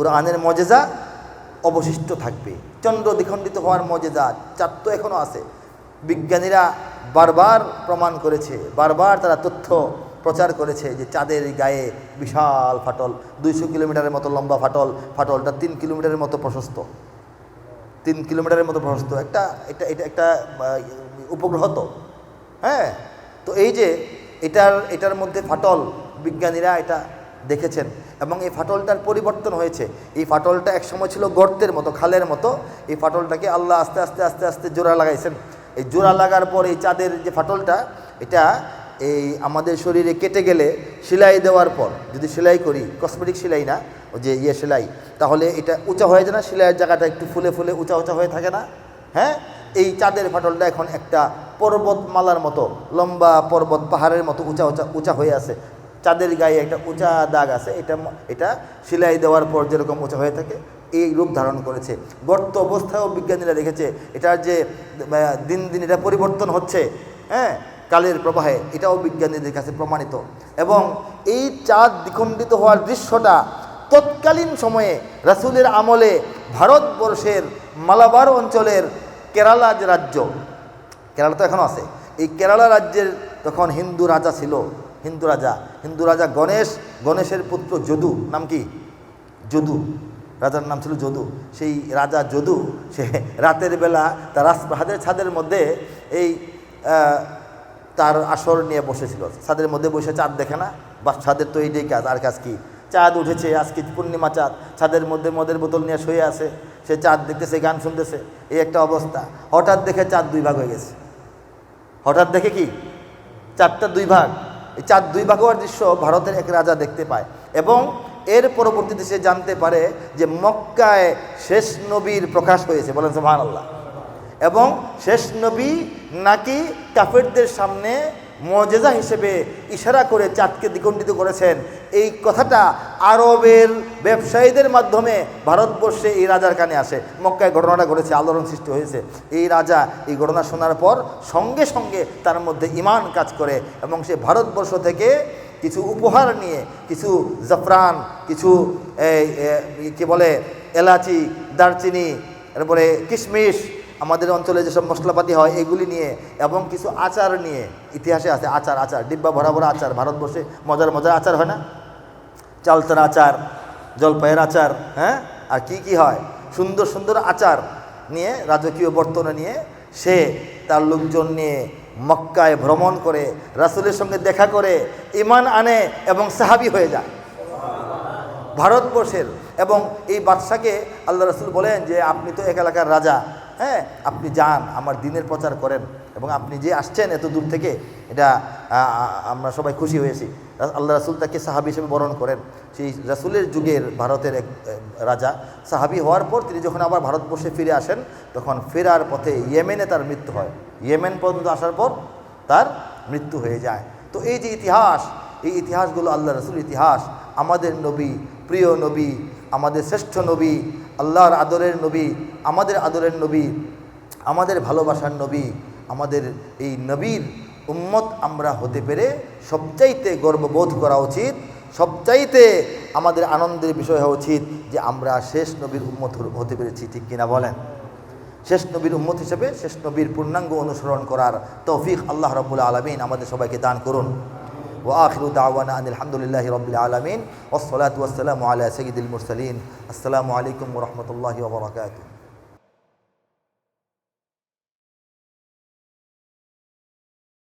কোরআনের মজেজা অবশিষ্ট থাকবে। চন্দ্র দ্বিখণ্ডিত হওয়ার মজেজা চার তো এখনও আছে। বিজ্ঞানীরা বারবার প্রমাণ করেছে, বারবার তারা তথ্য প্রচার করেছে যে চাঁদের গায়ে বিশাল ফাটল, দুইশো কিলোমিটারের মতো লম্বা ফাটল, ফাটলটা তিন কিলোমিটারের মতো প্রশস্ত। তিন কিলোমিটারের মতো প্রশস্ত। একটা, এটা এটা, একটা উপগ্রহ তো। হ্যাঁ? তো এই যে এটার এটার মধ্যে ফাটল, বিজ্ঞানীরা এটা দেখেছেন। এবং এই ফাটলটার পরিবর্তন হয়েছে। এই ফাটলটা একসময় ছিল গর্তের মতো, খালের মতো। এই ফাটলটাকে আল্লাহ আস্তে আস্তে আস্তে আস্তে জোড়া লাগাইছেন। এই জোড়া লাগার পর এই চাঁদের যে ফাটলটা, এটা এই আমাদের শরীরে কেটে গেলে সেলাই দেওয়ার পর, যদি সেলাই করি কসমেটিক সেলাই না যে ইয়ে সেলাই, তাহলে এটা উঁচা হয়ে যায় না, সেলাইয়ের জায়গাটা একটু ফুলে ফুলে উঁচা উঁচা হয়ে থাকে না। হ্যাঁ? এই চাঁদের ফাটলটা এখন একটা পর্বতমালার মতো, লম্বা পর্বত পাহাড়ের মতো উঁচা উঁচা উঁচা হয়ে আছে। চাঁদের গায়ে একটা উঁচা দাগ আছে, এটা এটা সেলাই দেওয়ার পর যেরকম উঁচা হয়ে থাকে, এই রূপ ধারণ করেছে। গর্ত অবস্থায়ও বিজ্ঞানীরা দেখেছে, এটার যে দিন দিন এটা পরিবর্তন হচ্ছে হ্যাঁ কালের প্রবাহে, এটাও বিজ্ঞানীদের কাছে প্রমাণিত। এবং এই চাঁদ দ্বিখণ্ডিত হওয়ার দৃশ্যটা তৎকালীন সময়ে রাসূলের আমলে ভারতবর্ষের মালাবার অঞ্চলের কেরালা যে রাজ্য, কেরালা তো এখন আছে, এই কেরালা রাজ্যের তখন হিন্দু রাজা ছিল। হিন্দু রাজা। হিন্দু রাজা গণেশ, গণেশের পুত্র যদু। নাম কি? যদু। রাজার নাম ছিল যদু। সেই রাজা যদু, সে রাতের বেলা তার রাজপ্রাহাদের ছাদের মধ্যে এই তার আসর নিয়ে বসেছিল। ছাদের মধ্যে বসে চাঁদ দেখে না? বা ছাদের তো এইটাই কাজ। আর কাজ কি? চাঁদ উঠেছে আজকে পূর্ণিমা চাঁদ? ছাদের মধ্যে মদের বোতল নিয়ে শুয়ে আছে। সে চাঁদ দেখতেছে, গান শুনতেছে। এই একটা অবস্থা। হঠাৎ দেখে চাঁদ দুই ভাগ হয়ে গেছে। হঠাৎ দেখে কি? চারটা দুই ভাগ। এই চার দুই ভাগ দৃশ্য ভারতের এক রাজা দেখতে পায় এবং এর পরবর্তীতে সে জানতে পারে যে মক্কায় শেষ নবীর প্রকাশ হয়েছে, বলেন সোহান আল্লাহ এবং শেষ নবী নাকি কাফেরদের সামনে মজেজা হিসেবে ইশারা করে চাঁদকে দ্বিখণ্ডিত করেছেন। এই কথাটা আরবের ব্যবসায়ীদের মাধ্যমে ভারতবর্ষে এই রাজার কানে আসে। মক্কায় ঘটনাটা ঘটেছে, আলোড়ন সৃষ্টি হয়েছে। এই রাজা এই ঘটনা শোনার পর সঙ্গে সঙ্গে তার মধ্যে ইমান কাজ করে এবং সে ভারতবর্ষ থেকে কিছু উপহার নিয়ে, কিছু জাফরান, কিছু কি বলে, এলাচি, দারচিনি এরপরে কিশমিশ আমাদের অঞ্চলে যেসব মশলাপাতি হয়, এগুলি নিয়ে এবং কিছু আচার নিয়ে, ইতিহাসে আছে আচার আচার, ডিব্বা ভরা ভরা আচার, ভারতবর্ষে মজার মজার আচার হয় না? চালতার আচার, জলপাইয়ের আচার হ্যাঁ? আর কি কি হয়? সুন্দর সুন্দর আচার নিয়ে, রাজকীয় বর্তনে নিয়ে, সে তার লোকজন নিয়ে মক্কায় ভ্রমণ করে, রাসূলের সঙ্গে দেখা করে ইমান আনে এবং সাহাবি হয়ে যায়। ভারতবর্ষের এবং এই বাদশাকে আল্লাহ রসুল বলেন যে, আপনি তো এক এলাকার রাজা হ্যাঁ আপনি যান, আমার দিনের প্রচার করেন এবং আপনি যে আসছেন এত দূর থেকে, এটা আমরা সবাই খুশি হয়েছি। আল্লাহ রাসুল তাকে সাহাবি হিসেবে বরণ করেন। সেই রাসুলের যুগের ভারতের এক রাজা, সাহাবি হওয়ার পর তিনি যখন আবার ভারতবর্ষে ফিরে আসেন, তখন ফেরার পথে ইয়েমেনে তার মৃত্যু হয়। ইয়েমেন পর্যন্ত আসার পর তার মৃত্যু হয়ে যায়। তো এই যে ইতিহাস, এই ইতিহাসগুলো আল্লাহ রসুল ইতিহাস। আমাদের নবী, প্রিয় নবী, আমাদের শ্রেষ্ঠ নবী আল্লাহর আদরের নবী, আমাদের আদরের নবী, আমাদের ভালোবাসার নবী, আমাদের এই নবীর উম্মত আমরা হতে পেরে সবচাইতে গর্ববোধ করা উচিত, সবচাইতে আমাদের আনন্দের বিষয় হওয়া উচিত যে আমরা শেষ নবীর উম্মত হতে পেরেছি, ঠিক কিনা বলেন? শেষ নবীর উম্মত হিসেবে শেষ নবীর পূর্ণাঙ্গ অনুসরণ করার তৌফিক আল্লাহ রব্বুল আলমিন আমাদের সবাইকে দান করুন। وآخر دعوانا أن الحمد لله رب العالمين والصلاة والسلام على سيد المرسلين. السلام عليكم ورحمة الله وبركاته.